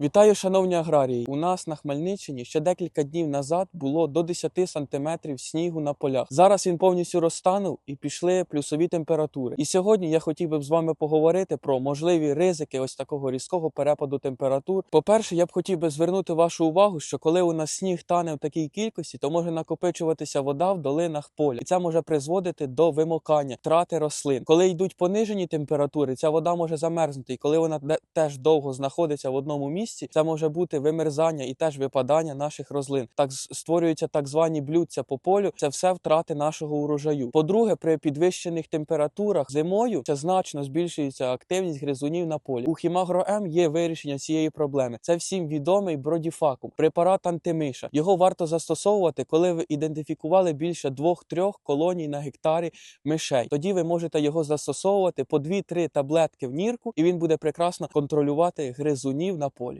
Вітаю, шановні аграрії! У нас на Хмельниччині ще декілька днів назад було до 10 сантиметрів снігу на полях. Зараз він повністю розтанув і пішли плюсові температури. І сьогодні я хотів би з вами поговорити про можливі ризики ось такого різкого перепаду температур. По-перше, я б хотів би звернути вашу увагу, що коли у нас сніг тане в такій кількості, то може накопичуватися вода в долинах поля, і це може призводити до вимокання, втрати рослин. Коли йдуть понижені температури, ця вода може замерзнути, і коли вона теж довго знаходиться в одному місці, це може бути вимерзання і теж випадання наших рослин. Так створюються так звані блюдця по полю. Це все втрати нашого урожаю. По-друге, при підвищених температурах зимою це значно збільшується активність гризунів на полі. У Хімагро-М є вирішення цієї проблеми. Це всім відомий бродіфакум, препарат антимиша. Його варто застосовувати, коли ви ідентифікували більше двох-трьох колоній на гектарі мишей. Тоді ви можете його застосовувати по 2-3 таблетки в нірку, і він буде прекрасно контролювати гризунів на полі.